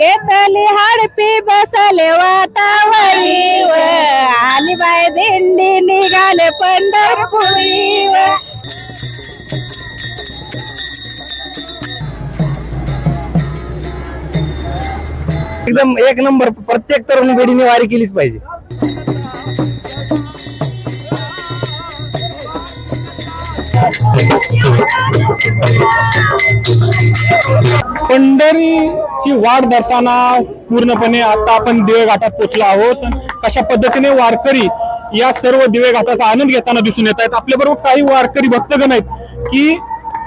घेतली हडपी बसले वातावरी व आली बाय दिंडी निघाले पंढरपुरी व एकदम एक नंबर प्रत्येक तरुण पिढीने वारी केलीच पाहिजे. पंढरीची वाट धरताना पूर्णपणे आता आपण दिवे घाटात पोहोचलो आहोत. कशा पद्धतीने वारकरी या सर्व दिवे घाटाचा आनंद घेताना दिसून येत आहेत? आपल्या बरोबर काही वारकरी भक्तगण आहेत की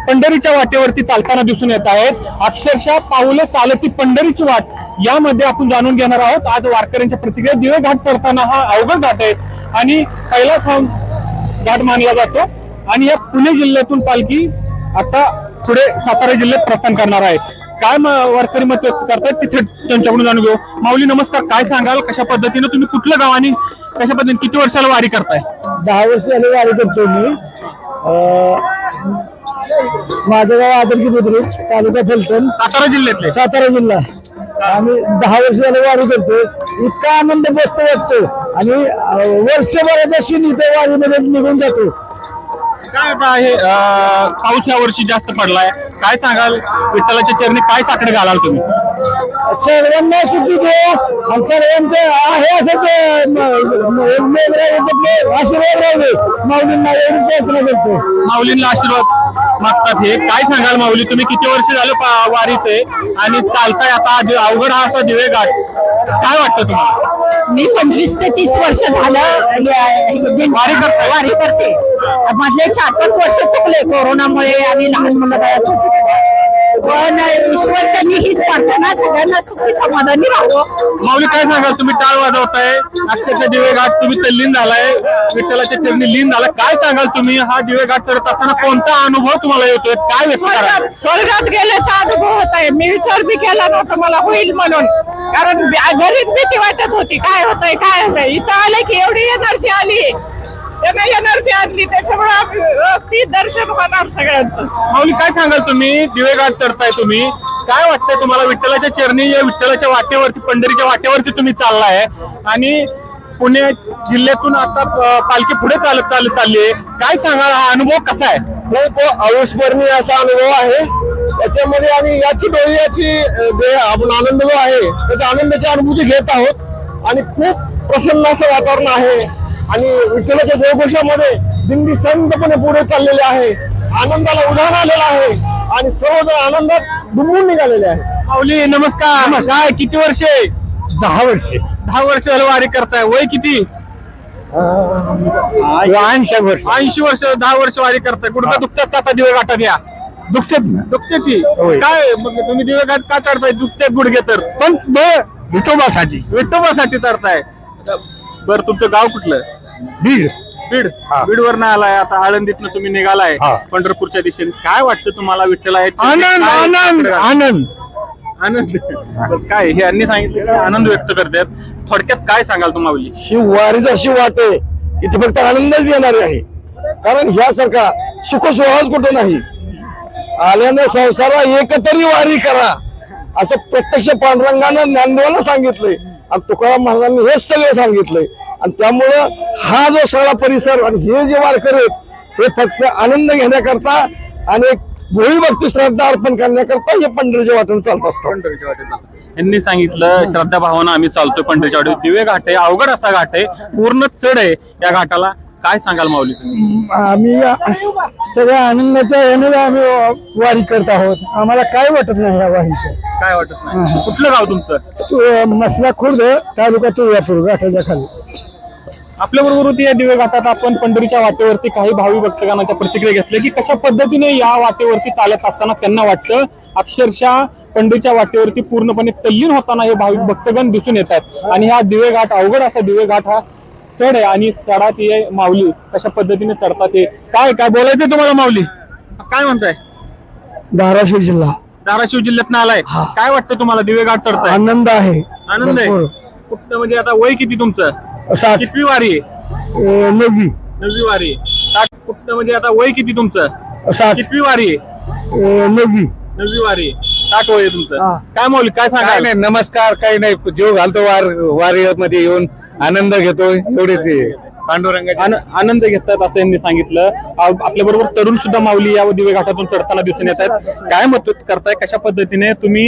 पंढरीच्या वाटेवरती चालताना दिसून येत आहेत. अक्षरशः पाऊलं चालती पंढरीची वाट यामध्ये आपण जाणून घेणार आहोत. आज वारकऱ्यांच्या प्रतिक्रिया दिवे घाट हा अवघड घाट आहे आणि कैलास हा घाट मानला जातो आणि या पुणे जिल्ह्यातून पालखी आता पुढे सातारा जिल्ह्यात प्रस्थान करणार आहेत काय वारकरी मत व्यक्त करतायत तिथे त्यांच्याकडून जाणून घेऊ. माऊली नमस्कार. काय सांगाल? कशा पद्धतीने तुम्ही कुठलं गाव आणि कशा पद्धतीने किती वर्षाला वारी करताय? दहा वर्ष झाले वारी करतो मी. अं, माझं गाव आदरकी बुद्रुक तालुका फलटण. सातारा जिल्ह्यातले? सातारा जिल्हा. आम्ही दहा वर्ष झाले वारी करतो इतका आनंद मस्त वाटतो. आणि अं, वर्षभराचा शीन इथे वारीमध्ये निघून जातो. काय आता आहे अं, पाऊस या वर्षी जास्त पडलाय. काय सांगाल? विठ्ठलाच्या चरणी काय साखर घालाल तुम्ही. सर्वांना सुखी दे. आणि सर्वांचं आहे असंच आशीर्वाद राहू दे. माऊलींना एवढी प्रार्थना करतो. माऊलींना आशीर्वाद मागतात हे. काय सांगाल माऊली? तुम्ही किती वर्ष झालं पा- वारीत आहे आणि चालताय आता अवघड हा असा दिवे घाट काय वाटतं तुम्हाला? मी पंचवीस ते तीस वर्ष झालं या- वारी करताय? वारी करते. मधले चार पाच वर्ष चुकले कोरोनामुळे आम्ही लहान मुलं होतो. पण ईश्वरच्या हीच प्रार्थना सगळ्यांना सुखी समाधानी राहावं. माऊली काय सांगाल? तुम्ही टाळ वाजवताय. अक्षरशः दिवे घाट तुम्ही तल्लीन झालाय. विठ्ठलाच्या चरणी लीन झाला. काय सांगाल तुम्ही? हा दिवे घाट चढत असताना कोणता अनुभव तुम्हाला येतोय? काय व्यक्त करा स्वर्गात स्वर्गात गेल्याचा अनुभव होत आहे मी विचार बी केला नव्हता. मला होईल म्हणून. कारण बी- घरीच भीती वाटत होती. काय होतंय? काय होतंय? इथं आले की एवढी एनर्जी आली. एनर्जी आणली त्याच्यामुळे आम्ही व्यवस्थित दर्शन होणार सगळ्यांचं. माऊली काय सांगाल तुम्ही? दिवे घाट चढताय तुम्ही. काय वाटतंय तुम्हाला? विठ्ठलाच्या चरणी या विठ्ठलाच्या वाटेवरती पंढरीच्या वाटेवरती तुम्ही चाललाय. आणि पुणे जिल्ह्यातून आता पालखी पुढे चालत चालत चालली आहे काय सांगाल? हा अनुभव कसा आहे? खूप अविस्मरणीय असा अनुभव आहे. त्याच्यामध्ये आणि याची डोळी याची आपण आनंद जो आहे. त्याच्या आनंदाची अनुभूती घेत आहोत. आणि खूप प्रसन्न असं वातावरण आहे. आणि विठ्ठलाच्या जयघोषामध्ये दिंडी संतपणे पुढे चाललेली आहे. आनंदाला उधाण आलेलं आहे. आणि सर्वजण आनंदात डुंबून निघालेले आहे माऊली नमस्कार. काय किती वर्षे? दहा वर्षे. दहा वर्ष झालं वारी करताय. वय किती? ऐंशी वर्ष. ऐंशी वर्ष दहा वर्ष वारी करताय. कुठं दुखतात का आता दिवे घाटात या? दुखतात ना. दुखते ती. होय. काय मग तुम्ही दिवे का चढताय? दुखते गुडघे तर. पण विठोबासाठी. विठोबासाठी चढताय. बर तुमचं गाव कुठलं? बीड. बीड. हा. बीड वर आलाय. आता आळंदीतनं तुम्ही निघालाय. हा. पंढरपूरच्या दिशेने. काय वाटतं तुम्हाला विठ्ठला आनंद आनंद आनंद. आनंद. काय? हे यांनी सांगितलं आनंद व्यक्त करतात. थोडक्यात काय सांगाल तुम्हाला? ही वारीच अशी वाट. आहे की ती फक्त आनंदच देणारी आहे. कारण ह्यासारखा सुख सुहास कुठे नाही. आल्यानं संसारा एकतरी वारी करा. असं प्रत्यक्ष पांडुरंगानं ज्ञानदेवानं सांगितलंय. आणि तुकाराम महाराजांनी हेच सगळं सांगितलंय. आणि त्यामुळं हा जो सगळा परिसर आणि हे जे वारकरी आहेत हे फक्त आनंद घेण्याकरता आणि एक भोळी भक्ती श्रद्धा अर्पण करण्याकरता हे पंढरीच्या वाटेने चालत असतात पंढरीच्या वाटेत यांनी सांगितलं श्रद्धा भावना आम्ही चालतोय पंढरीच्या वाटेत दिवे घाट आहे अवघड असा घाट आहे पूर्ण चढ आहे या घाटाला. काय सांगाल माऊली तुम्ही? आम्ही सगळ्या आनंदाच्या याने आम्ही वारी करत आहोत. आम्हाला काय वाटत नाही या वारीचं? काय वाटत नाही? कुठलं गाव तुमचं? मसला खुर्द तालुका तुळजापूर घाटाच्या खाली. आपल्या बरोबर होती या दिवे घाटात. आपण पंढरीच्या वाटेवरती काही भावी भक्तगणांच्या प्रतिक्रिया घेतल्या की कशा पद्धतीने या वाटेवरती चालत असताना त्यांना वाटतं. अक्षरशः पंढरीच्या वाटेवरती पूर्णपणे तल्लीन होताना हे भाविक भक्तगण दिसून येत आहेत आणि हा दिवे घाट अवघड असा दिवे घाट हा चढ आहे आणि चढात ये माऊली कशा पद्धतीने चढतात हे काय काय बोलायचंय तुम्हाला माऊली? काय म्हणताय? धाराशिव जिल्हा. धाराशिव जिल्ह्यात आलाय. काय वाटतं तुम्हाला दिवे घाट चढताय? आनंद आहे. आनंद आहे. कुठं म्हणजे आता वय किती तुमचं? साठ कितवी वारी आहे? अं, नववी. नववी वारी साठ कुठं म्हणजे आता वय किती तुमचं? साठ कितवी वारी आहे? अं, नववी. नववी वारी साठ वय आहे तुमचं. काय माऊली काय काय सांगाल नाही नमस्कार काही नाही. जीव घालतो वार वारी मध्ये येऊन आनंद घेतो एवढेच आहे. पांडुरंगाची आनंद घेतात असं यांनी सांगितलं. आपल्या बरोबर तरुण सुद्धा माऊली या दिवे घाटातून चढताना दिसून येत आहेत. काय मत करताय? कशा पद्धतीने तुम्ही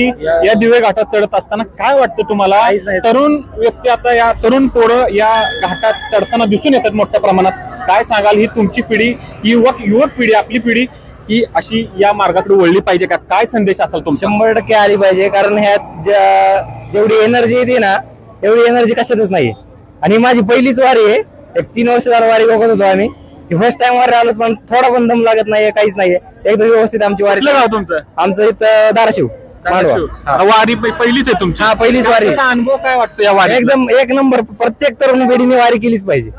या दिवे घाटात चढत असताना काय वाटतं तुम्हाला? तरुण व्यक्ती आता या तरुण पोरं या घाटात चढताना दिसून येतात मोठ्या प्रमाणात. काय सांगाल? ही तुमची पिढी ही युवक युवक पिढी आपली पिढी ही अशी या मार्गाकडे वळली पाहिजे का? काय संदेश असेल तुमचा? शंभर टक्के आली पाहिजे. कारण ह्यात ज्या- जेवढी एनर्जी येते ना एवढी एनर्जी कशातच नाही आणि माझी पहिलीच वारी आहे. एक तीन वर्ष झालं वारी बघत होतो आम्ही. फर्स्ट टाइम वारी आलो पण थोडा पण दम लागत नाहीये काहीच नाहीये. एकदम व्यवस्थित आमची वारी. कुठलं गाव तुमचं? आमचं इथं धाराशिव मांडवा. हा. वारी प- पहिलीच आहे तुमची. हा, पहिलीच वारी. अनुभव काय वाटतो या वारी एकदम एक नंबर. प्रत्येक तरुण पिढीने वारी केलीच पाहिजे.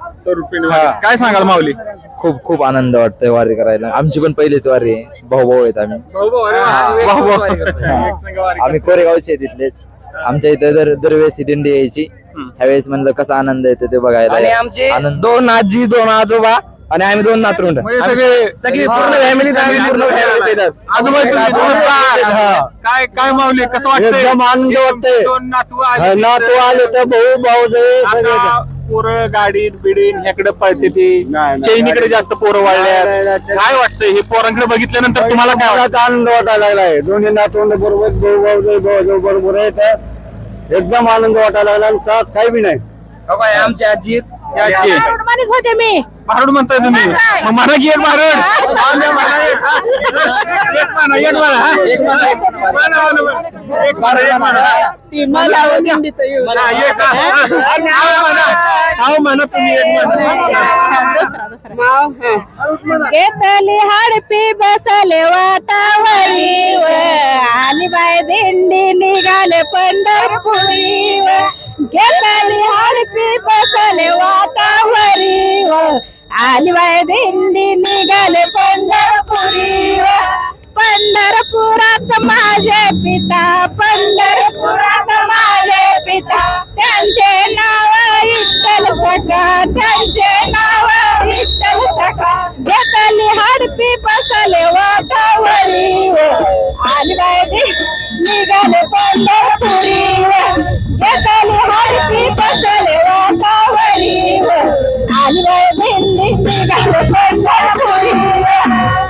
काय सांगाल माऊली? खूप खूप आनंद वाटतोय वारी करायला. आमची पण पहिलीच वारी आहे. भाऊ भाऊ आहेत आम्ही. वाह, वाह. आम्ही कोरेगावचे आहे तिथलेच. आमच्या इथे दर दरवेळेस दिंडी यायची. ह्यावेळेस म्हणलं कसा आनंद येतो ते बघायला. आणि आमचे आनंद दोन आजी दोन आजोबा आणि आम्ही दोन नातरुंड म्हणजे सगळे- सगळी पूर्ण फॅमिली आम्ही पूर्ण फॅमिली येतात. आजोबा तुम्ही नमस्कार. काय काय माऊली कसं वाटतंय? एकदम आनंद वाटतंय. दोन नातू आले नातू आले तर भाऊ भाऊ आता पोरं गाडीत बिडीन ह्याकडे पळते ती. चैनीकडे जास्त पोरं वाढल्या काय वाटतंय? हे पोरांकडे बघितल्यानंतर तुम्हाला काय वाटतं आनंद वाटायला लागलाय. दोन्ही नातवंड बरोबर भाऊ भाऊ भाऊ बरोबर आहेत. एकदम आनंद वाटायला लागला आणि त्रास काही बी नाही आमची आजी या आजी. म्हणत होते मी भारूड म्हणताय तुम्ही मग म्हणा की एक भारूड म्हणा, म्हणा एक. एक म्हणा एक म्हणा हा? म्हणा, म्हणा, म्हणा. एक म्हणा, एक म्हणा. ती मला येऊ एक हा. हा, म्हणा. हा, म्हणा तुम्ही एक म्हणा घेतली हडपी बसले वातावरी व आली बाय दिंडी निघाले पंढरपुरी व घेतली हडपी बसले वातावरी व आली बाय दिंडी निघाले पंढरपुरी व पंढरपुरात माझे पिता पंढरपुरात माझे पिता. त्यांचे नाव इत्तल सका त्यांचे नाव इत्तल सका घेतली हाडपी बसले वाटावरी. आणि बाय निघाले पंढरपुरी. घेतली हाडपी बसले वाटावरी. आणि बाय दिल्ली निघाले पंढरपुरी.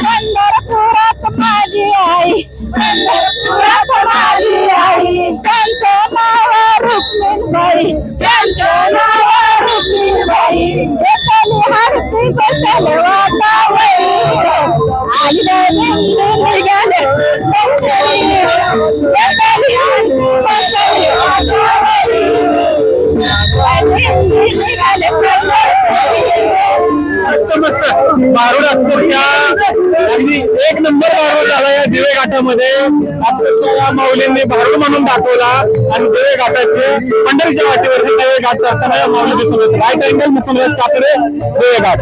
पंढरपुरात माझी आई. पंढरपुरात माझी आई त्यांचं नाव रुक्मिणबाई त्यांचं नाव रुक्मिणबाई घेतली हरती बसले वाटावरी आई दिल्ली निघाले पंढरपुरी घेतली हरती बसले वाटावरी दिल्ली निघाले पंढरपुरी मस्त बारूड अक्षरशः अगदी एक नंबर बारूड झाला या दिवे घाटामध्ये अक्षरशः या माऊलींनी बारूड म्हणून दाखवला आणि दिवे घाटाचे पंढरीच्या वाटेवरती दिवे घाट असताना या माऊली दिसून येतात राईट अँगल मुकुंद काकडे दिवे घाट